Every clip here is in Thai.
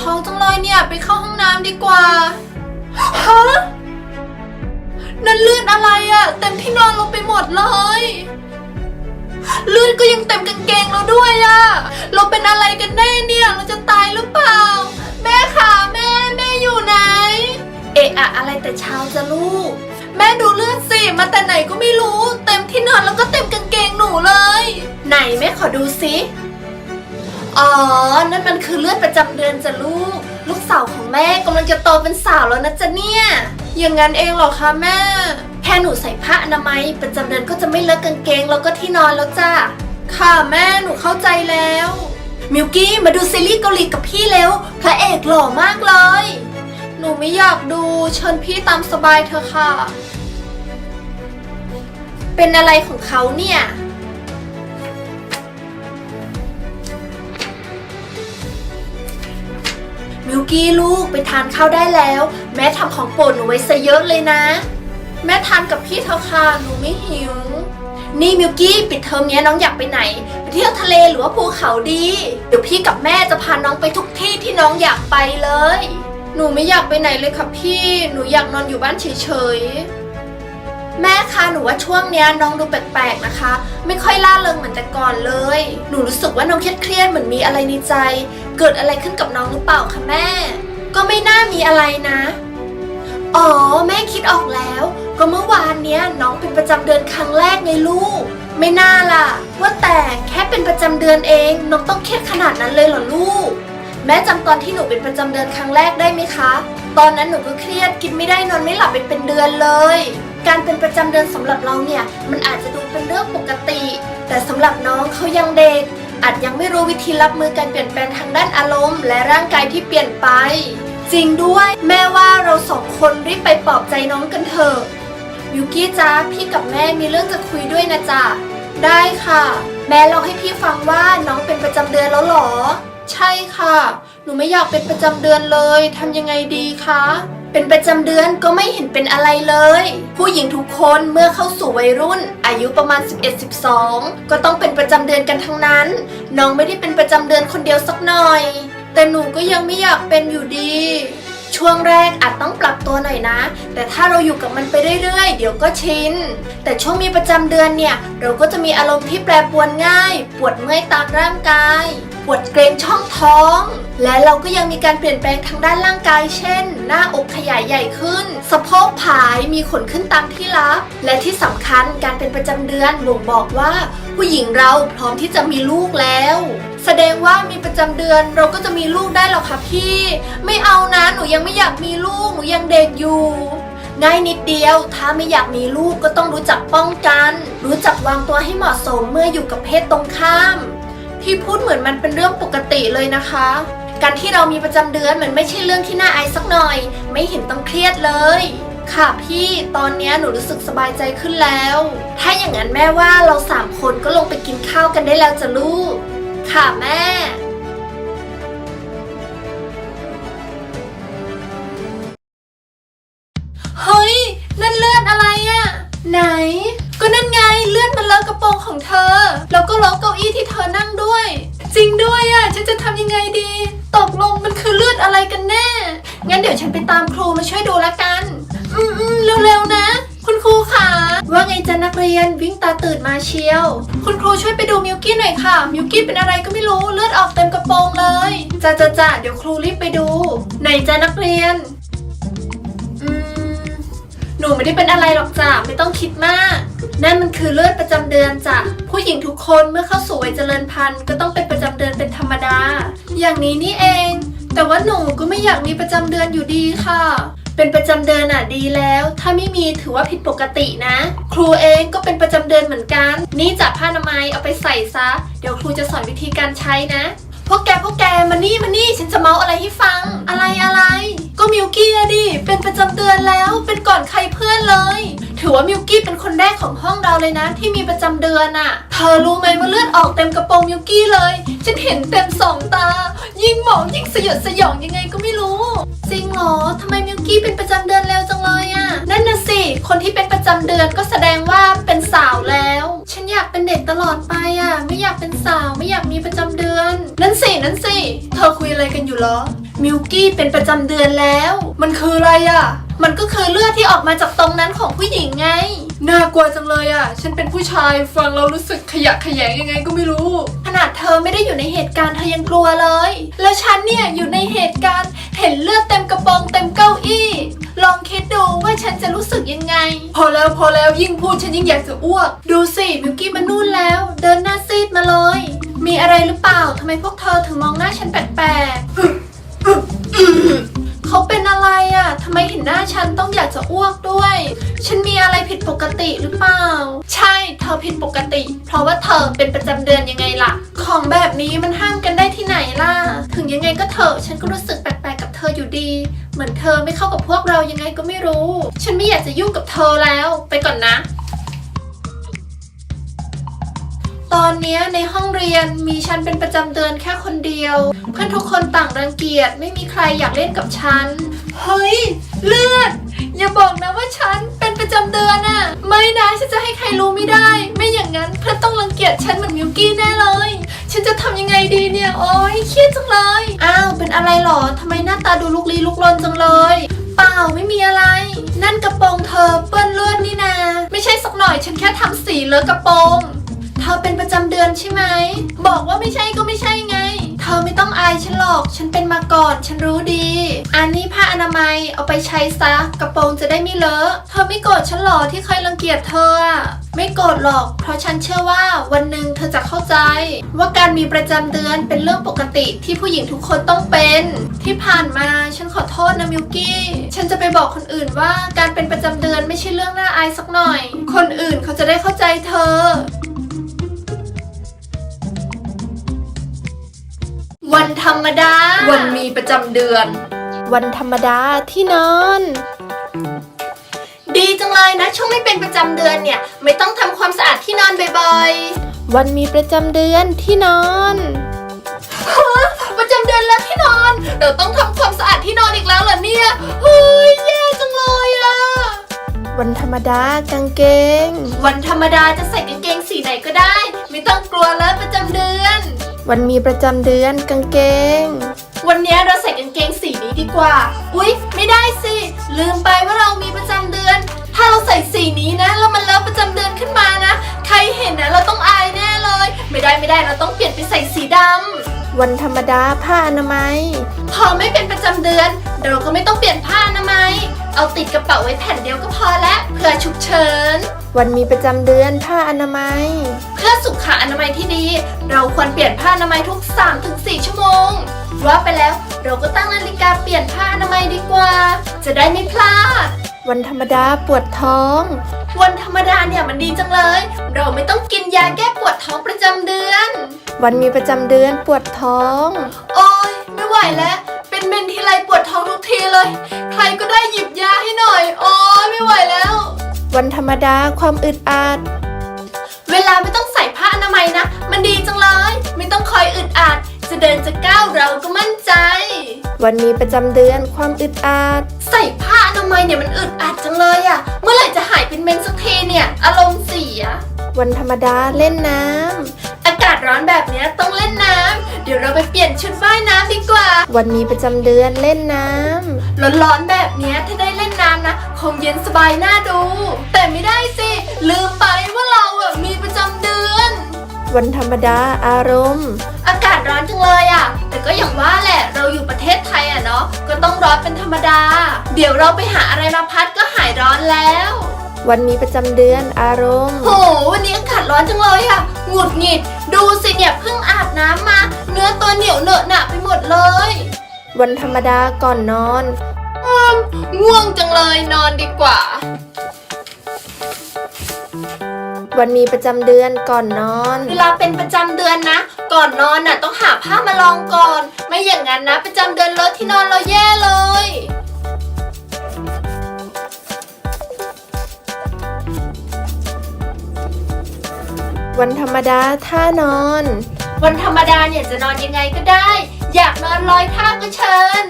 ท้องจังเลยเนี่ย ไปเข้าห้องน้ำดีกว่า ฮะ นั่นเลือดอะไรอะเต็มที่นอนลงไปหมดเลย เลือดก็ยังเต็มกางเกงเราด้วยอะเราเป็นอะไรกันแน่เนี่ย เราจะตายหรือเปล่า แม่ค่ะแม่แม่อยู่ไหน เอะอะอะไรแต่เช้าจะลูก แม่ดูเลือดสิ มาแต่ไหนก็ไม่รู้ เต็มที่นอนแล้วก็เต็มกางเกงหนูเลย ไหนแม่ขอดูสิ อ๋อ นั่นมันคือเลือดประจำเดือนจ้ะลูก ลูกสาวของแม่กำลังจะโตเป็นสาวแล้วนะจ๊ะเนี่ย อย่างนั้นเองเหรอคะแม่ แค่หนูใส่ผ้าอนามัยประจำเดือนก็จะไม่เลอะกางเกงแล้วก็ที่นอนแล้วจ้าค่ะแม่หนูเข้าใจแล้ว มิวกี้มาดูซีรีส์เกาหลีกับพี่เร็วพระเอกหล่อมากเลย หนูไม่อยากดูเชิญพี่ตามสบายเถอะค่ะ เป็นอะไรของเขาเนี่ย มิวกี้ลูกไปทานข้าวได้แล้ว แม่ทำของโปรดหนูไว้ซะเยอะเลยนะ แม่ทานกับพี่เถอะค่ะหนูไม่หิว นี่มิวกี้ปิดเทอมเนี้ยน้องอยากไปไหน ไปเที่ยวทะเลหรือว่าภูเขาดี เดี๋ยวพี่กับแม่จะพาน้องไปทุกที่ที่น้องอยากไปเลย หนูไม่อยากไปไหนเลยค่ะพี่ หนูอยากนอนอยู่บ้านเฉยๆแม่คะหนูว่าช่วงเนี้ยน้องดูแปลกๆนะคะ ไม่ค่อยล่าเริงเหมือนแต่ก่อนเลย หนูรู้สึกว่าน้องเครียดๆเหมือนมีอะไรในใจ เกิดอะไรขึ้นกับน้องหรือเปล่าคะแม่ ก็ไม่น่ามีอะไรนะ อ๋อ แม่คิดออกแล้ว ก็เมื่อวานเนี้ยน้องเป็นประจำเดือนครั้งแรกไงลูก ไม่น่าล่ะ ว่าแต่แค่เป็นประจำเดือนเอง น้องต้องเครียดขนาดนั้นเลยเหรอลูก แม่จำตอนที่หนูเป็นประจำเดือนครั้งแรกได้ไหมคะ ตอนนั้นหนูก็เครียดกินไม่ได้นอนไม่หลับไปเป็นเดือนเลย การเป็นประจำเดือนสำหรับเราเนี่ยมันอาจจะดูเป็นเรื่องปกติ แต่สำหรับน้องเขายังเด็ก อาจยังไม่รู้วิธีรับมือการเปลี่ยนแปลงทางด้านอารมณ์ และร่างกายที่เปลี่ยนไป จริงด้วย แม่ว่าเราสองคนรีบไปปลอบใจน้องกันเถอะยูกี้จ้าพี่กับแม่มีเรื่องจะคุยด้วยนะจ๊ะได้ค่ะ แม่เล่าให้พี่ฟังว่าน้องเป็นประจำเดือนแล้วหรอ ใช่ค่ะ หนูไม่อยากเป็นประจำเดือนเลยทำยังไงดีคะ เป็นประจำเดือนก็ไม่เห็นเป็นอะไรเลย ผู้หญิงทุกคนเมื่อเข้าสู่วัยรุ่น อายุประมาณ 11-12 ก็ต้องเป็นประจำเดือนกันทั้งนั้น น้องไม่ได้เป็นประจำเดือนคนเดียวสักหน่อย แต่หนูก็ยังไม่อยากเป็นอยู่ดี ช่วงแรกอาจต้องปรับตัวหน่อยนะ แต่ถ้าเราอยู่กับมันไปเรื่อยๆ เดี๋ยวก็ชิน แต่ช่วงมีประจำเดือนเนี่ย เราก็จะมีอารมณ์ที่แปรปรวนง่าย ปวดเมื่อยตามร่างกาย ปวดเกรงช่องท้อง และเราก็ยังมีการเปลี่ยนแปลงทางด้านร่างกาย เช่น หน้าอกขยายใหญ่ขึ้น สะโพกผายมีขนขึ้นตามที่รับ และที่สำคัญการเป็นประจำเดือนบ่งบอกว่า ผู้หญิงเราพร้อมที่จะมีลูกแล้ว แสดงว่ามีประจำเดือนเราก็จะมีลูกได้หรอคะพี่ ไม่เอานะหนูยังไม่อยากมีลูกหนูยังเด็กอยู่ง่ายนิดเดียว ถ้าไม่อยากมีลูกก็ต้องรู้จักป้องกัน รู้จักวางตัวให้เหมาะสมเมื่ออยู่กับเพศตรงข้าม พี่พูดเหมือนมันเป็นเรื่องปกติเลยนะคะ การที่เรามีประจำเดือนมันไม่ใช่เรื่องที่น่าอายสักหน่อย ไม่เห็นต้องเครียดเลย ค่ะพี่ตอนนี้หนูรู้สึกสบายใจขึ้นแล้ว ถ้าอย่างนั้นแม่ว่าเราสามคนก็ลงไปกินข้าวกันได้แล้วจ้ะลูก ค่ะแม่ แล้วก็เลอะเก้าอี้ที่เธอนั่งด้วย จริงด้วยอะฉันจะทำยังไงดี ตกลงมันคือเลือดอะไรกันแน่ งั้นเดี๋ยวฉันไปตามครูมาช่วยดูละกัน อืมอืมเร็วๆนะ คุณครูค่ะว่าไงจ๊ะนักเรียนวิ่งตาตื่นมาเชียว คุณครูช่วยไปดูมิวกี้หน่อยค่ะมิวกี้เป็นอะไรก็ไม่รู้เลือดออกเต็มกระโปรงเลยจ้าจ้าจ้าเดี๋ยวครูรีบไปดู ไหนจ๊ะนักเรียนอืมหนูไม่ได้เป็นอะไรหรอกจ้ะไม่ต้องคิดมาก นั่นมันคือเลือดประจำเดือนจ้ะผู้หญิงทุกคนเมื่อเข้าสู่วัยเจริญพันธุ์ก็ต้องเป็นประจำเดือนเป็นธรรมดา อย่างนี้นี่เอง แต่ว่าหนูก็ไม่อยากมีประจำเดือนอยู่ดีค่ะ เป็นประจำเดือนอะดีแล้ว ถ้าไม่มีถือว่าผิดปกตินะ ครูเองก็เป็นประจำเดือนเหมือนกัน นี่จับผ้าอนามัยเอาไปใส่ซะ เดี๋ยวครูจะสอนวิธีการใช้นะพวกแกพวกแกมานี่มานี่ฉันจะเมาอะไรให้ฟัง อะไรอะไร ก็มิวกี้ดิเป็นประจำเดือนแล้วเป็นก่อนใครเพื่อนเลย ถือว่ามิวกี้เป็นคนแรกของห้องเราเลยนะ ที่มีประจำเดือนอะเธอรู้ไหมว่าเลือดออกเต็มกระโปรงมิวกี้เลย ฉันเห็นเต็มสองตา ยิ่งมองยิ่งสยดสยองยังไงก็ไม่รู้ จริงเหรอทำไมมิวกี้เป็นประจำเดือนเร็วจังเลยอะนั่นน่ะสิ คนที่เป็นประจำเดือนก็แสดงว่าเป็นสาวแล้ว ฉันอยากเป็นเด็กตลอดไปอะไม่อยากเป็นสาวไม่อยากมีประจำเดือน นั่นสินั่นสิ เธอคุยอะไรกันอยู่หรอ มิวกี้เป็นประจำเดือนแล้ว มันคืออะไรอะ่ะ มันก็คือเลือดที่ออกมาจากตรงนั้นของผู้หญิงไง น่ากลัวจังเลยอะ่ะ ฉันเป็นผู้ชายฟังเรารู้สึกขยะแขยงยังไงก็ไม่รู้ ขนาดเธอไม่ได้อยู่ในเหตุการณ์เธอยังกลัวเลย แล้วฉันเนี่ยอยู่ในเหตุการณ์เห็นเลือดเต็มกระโปรงเต็มเก้าอี้ ลองคิดดูว่าฉันจะรู้สึกยังไง พอแล้วพอแล้วยิ่งพูดฉันยิ่งอยากจะอ้วก ดูสิมิวกี้มันนู่นแล้ว เดินหน้าซีดมาเลย มีอะไรหรือเปล่าทำไมพวกเธอถึงมองหน้าฉันแปลกๆ เขาเป็นอะไรอะ่ะทำไมเห็นหน้าฉันต้องอยากจะอ้วกด้วย ฉันมีอะไรผิดปกติหรือเปล่า ใช่ เธอผิดปกติ เพราะว่าเธอเป็นประจำเดือนยังไงล่ะ ของแบบนี้มันห้ามกันได้ที่ไหนล่ะ ถึงยังไงก็เถอะ ฉันก็รู้สึกแปลกๆกับเธออยู่ดี เหมือนเธอไม่เข้ากับพวกเรายังไงก็ไม่รู้ ฉันไม่อยากจะยุ่งกับเธอแล้ว ไปก่อนนะ ตอนนี้ในห้องเรียนมีฉันเป็นประจำเดือนแค่คนเดียว เพื่อนทุกคนต่างรังเกียจไม่มีใครอยากเล่นกับฉัน เฮ้ย เลือด อย่าบอกนะว่าฉันเป็นประจำเดือนอะไม่นะฉันจะให้ใครรู้ไม่ได้ ไม่อย่างนั้นเพื่อนต้องรังเกียจฉันเหมือนมิวกี้แน่เลย ฉันจะทำยังไงดีเนี่ยโอ๊ยเครียดจังเลย อ้าวเป็นอะไรหรอทำไมหน้าตาดูลุกลี้ลุกลนจังเลยเปล่าไม่มีอะไร นั่นกระโปรงเธอเปื้อนเลือดนี่นา ไม่ใช่สักหน่อยฉันแค่ทำสีเลอะกระโปรง เธอเป็นประจำเดือนใช่ไหม บอกว่าไม่ใช่ก็ไม่ใช่ไง เธอไม่ต้องอายฉันหรอก ฉันเป็นมาก่อน ฉันรู้ดี อันนี้ผ้าอนามัยเอาไปใช้ซะ กระโปรงจะได้ไม่เลอะ เธอไม่โกรธฉันหรอที่เคยรังเกียจเธออะไม่โกรธหรอก เพราะฉันเชื่อว่าวันหนึ่งเธอจะเข้าใจ ว่าการมีประจำเดือนเป็นเรื่องปกติที่ผู้หญิงทุกคนต้องเป็น ที่ผ่านมาฉันขอโทษนะมิวกี้ ฉันจะไปบอกคนอื่นว่าการเป็นประจำเดือนไม่ใช่เรื่องน่าอายสักหน่อย คนอื่นเขาจะได้เข้าใจเธอ รรมดา วันมีประจำเดือน วันธรรมดาที่นอน ดีจังเลยนะ ช่วงไม่เป็นประจำเดือนเนี่ย ไม่ต้องทำความสะอาดที่นอนบ่อยวันมีประจำเดือนที่นอน ๆฮะประจำเดือนแล้วที่นอน เราต้องทำความสะอาดที่นอนอีกแล้วเหรอเนี่ยเฮ้ยแย่จังเลยอะวันธรรมดากางเกง วันธรรมดาจะใส่กางเกงสีไหนก็ได้ ไม่ต้องกลัวแล้วประจำเดือน วันมีประจำเดือนกางเกง วันเนี้ยเราใส่กางเกงสีนี้ดีกว่า อุ๊ย ไม่ได้สิ ลืมไปว่าเรามีประจำเดือน ถ้าเราใส่สีนี้นะ แล้วมันเลอะประจำเดือนขึ้นมานะ ใครเห็นนะเราต้องอายแน่เลย ไม่ได้ไม่ได้เราต้องเปลี่ยนไปใส่สีดำวันธรรมดาผ้าอนามัย พอไม่เป็นประจำเดือน เราก็ไม่ต้องเปลี่ยนผ้าอนามัย เอาติดกระเป๋าไว้แผ่นเดียวก็พอแล้วเผื่อฉุกเฉิน วันมีประจำเดือนผ้าอนามัย เพื่อสุขอนามัยที่ดี เราควรเปลี่ยนผ้าอนามัยทุก 3-4 ชั่วโมง ว่าไปแล้วเราก็ตั้งนาฬิกาเปลี่ยนผ้าอนามัยดีกว่า จะได้ไม่พลาด วันธรรมดาปวดท้อง วันธรรมดาเนี่ยมันดีจังเลย เราไม่ต้องกินยาแก้ปวดท้องประจำเดือน วันมีประจำเดือนปวดท้อง โอ้ยไม่ไหวแล้ว เป็นเมนทีไรปวดท้องทุกทีเลย ใครก็ได้หยิบยาให้หน่อย โอ้ยไม่ไหวแล้ว วันธรรมดาความอึดอัด เวลาไม่ต้องใส่ผ้าอนามัยนะ มันดีจังเลย ไม่ต้องคอยอึดอัด จะเดินจะก้าวเราก็มั่นใจ วันมีประจำเดือนความอึดอัด ใส่ผ้าอนามัยเนี่ยมันอึดอัดจังเลยอะเมื่อไหร่จะหายเป็นเมนสักทีเนี่ย อารมณ์เสีย วันธรรมดาเล่นน้อากาศร้อนแบบเนี้ยต้องเล่นน้ำ เดี๋ยวเราไปเปลี่ยนชุดว่ายน้ำดีกว่าำวันมีประจำเดือนเล่นน้ำ ร้อนๆแบบเนี้ยถ้าได้เล่นน้ำนะคงเย็นสบายน่าดู แต่ไม่ได้สิ ลืมไปว่าเราอะมีประจำเดือน วันธรรมดาอารมณ์ อากาศร้อนจังเลยอะแต่ก็อย่างว่าแหละเราอยู่ประเทศไทยอะเนาะก็ต้องร้อนเป็นธรรมดา เดี๋ยวเราไปหาอะไรมาพัดก็หายร้อนแล้ว วันมีประจำเดือนอารมณ์ โห วันนี้อากาศร้อนจังเลยอะหงุดหงิด ดูสิเนี่ยเพิ่งอาบน้ำมา เนื้อตัวเหนียวเหนอะหนะไปหมดเลย วันธรรมดาก่อนนอน อืมง่วงจังเลยนอนดีกว่า วันมีประจำเดือนก่อนนอน เวลาเป็นประจำเดือนนะ ก่อนนอนน่ะต้องหาผ้ามาลองก่อน ไม่อย่างนั้นนะ ประจำเดือนเลอะที่นอนเราแย่เลย วันธรรมดาท่านอน วันธรรมดาเนี่ยจะนอนยังไงก็ได้ อยากนอนร้อยท่าก็เชิญ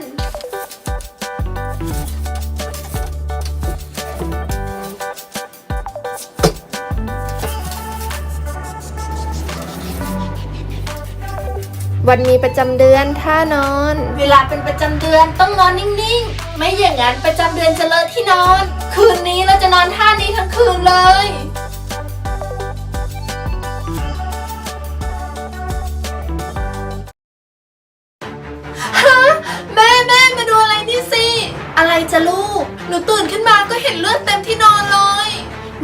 ววันมีประจำเดือนท่านอน เวลาเป็นประจำเดือนต้องนอนนิ่งๆ ไม่อย่างนั้นประจำเดือนจะเลอะที่นอน คืนนี้เราจะนอนท่านี้ทั้งคืนเลย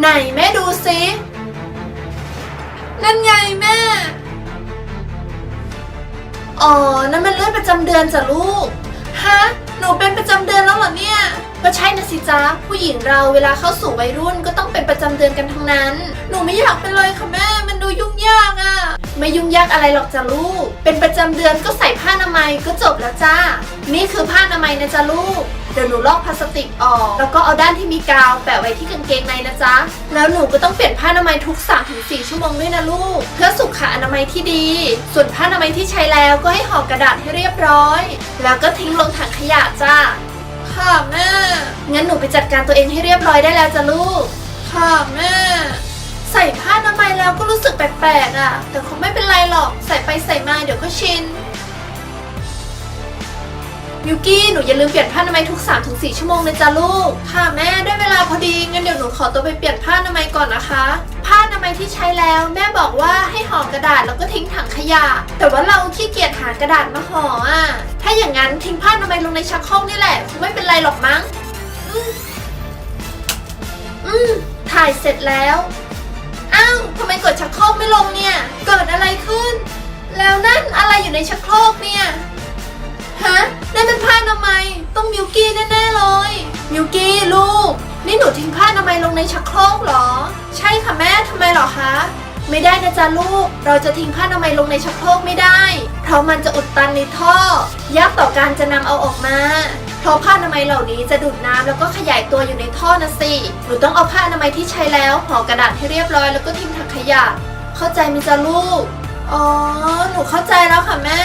ไหนแม่ดูสินั่นไงแม่ อ๋อ นั่นมันเลือดประจำเดือนจ้ะลูก ฮะ หนูเป็นประจำเดือนแล้วเหรอเนี่ย ก็ใช่นะสิจ๊ะ ผู้หญิงเราเวลาเข้าสู่วัยรุ่นก็ต้องเป็นประจำเดือนกันทั้งนั้น หนูไม่อยากเป็นเลยค่ะแม่ มันดูยุ่งยากอะไม่ยุ่งยากอะไรหรอกจ้ะลูก เป็นประจำเดือนก็ใส่ผ้าอนามัยก็จบแล้วจ้า นี่คือผ้าอนามัยนะจ๊ะลูก เดี๋ยวหนูลอกพลาสติกออก แล้วก็เอาด้านที่มีกาวแปะไว้ที่กางเกงในนะจ๊ะ แล้วหนูก็ต้องเปลี่ยนผ้าอนามัยทุก 3-4 ชั่วโมงด้วยนะลูก เพื่อสุขอนามัยที่ดี ส่วนผ้าอนามัยที่ใช้แล้วก็ให้ห่อกระดาษให้เรียบร้อย แล้วก็ทิ้งลงถังขยะจ้าค่ะแม่ งั้นหนูไปจัดการตัวเองให้เรียบร้อยได้แล้วจ้ะลูก ค่ะแม่ ใส่ผ้าอนามัยแล้วก็รู้สึกแปลกๆอะ แต่คงไม่เป็นไรหรอก ใส่ไปใส่มาเดี๋ยวก็ชิน มิวกี้หนูอย่าลืมเปลี่ยนผ้าอนามัยทุก 3-4 ชั่วโมงนะจ๊ะลูก ค่ะแม่ได้เวลาพอดีงั้นเดี๋ยวหนูขอตัวไปเปลี่ยนผ้าอนามัยก่อนนะคะ ผ้าอนามัยที่ใช้แล้วแม่บอกว่าให้ห่อกระดาษแล้วก็ทิ้งถังขยะ แต่ว่าเราขี้เกียจหากระดาษมาห่ออะ ถ้าอย่างนั้นทิ้งผ้าอนามัยลงในชักโครกนี่แหละคงไม่เป็นไรหรอกมั้ง อืมอืมถ่ายเสร็จแล้วอ้าวทำไมกดชักโครกไม่ลงเนี่ย เกิดอะไรขึ้น แล้วนั่นอะไรอยู่ในชักโครกเนี่ย ฮะนั่นเป็นผ้าอนามัยต้องมิวกี้แน่ๆเลย มิวกี้ลูก นี่หนูทิ้งผ้าอนามัยลงในชักโครกเหรอ ใช่ค่ะแม่ทำไมเหรอคะ ไม่ได้นะจ๊ะลูก เราจะทิ้งผ้าอนามัยลงในชักโครกไม่ได้ เพราะมันจะอุดตันในท่อยากต่อการจะนำเอาออกมา เพราะผ้าอนามัยเหล่านี้จะดูดน้ำแล้วก็ขยายตัวอยู่ในท่อนะสิ หนูต้องเอาผ้าอนามัยที่ใช้แล้วห่อกระดาษให้เรียบร้อยแล้วก็ทิ้งถังขยะ เข้าใจไหมจ๊ะลูก อ๋อ หนูเข้าใจแล้วค่ะแม่